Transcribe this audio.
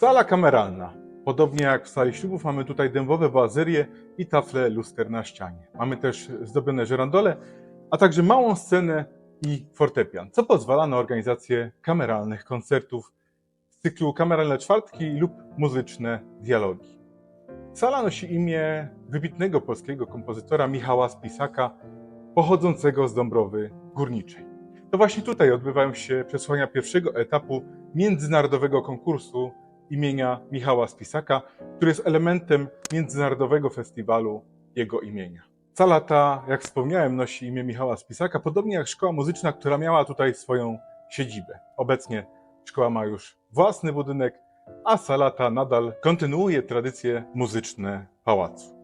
Sala kameralna. Podobnie jak w sali ślubów mamy tutaj dębowe boazerie i tafle luster na ścianie. Mamy też zdobione żerandole, a także małą scenę i fortepian, co pozwala na organizację kameralnych koncertów z cyklu Kameralne Czwartki lub Muzyczne Dialogi. Sala nosi imię wybitnego polskiego kompozytora Michała Spisaka, pochodzącego z Dąbrowy Górniczej. To właśnie tutaj odbywają się przesłania pierwszego etapu międzynarodowego konkursu imienia Michała Spisaka, który jest elementem międzynarodowego festiwalu jego imienia. Sala ta, jak wspomniałem, nosi imię Michała Spisaka, podobnie jak szkoła muzyczna, która miała tutaj swoją siedzibę. Obecnie szkoła ma już własny budynek, a sala ta nadal kontynuuje tradycje muzyczne pałacu.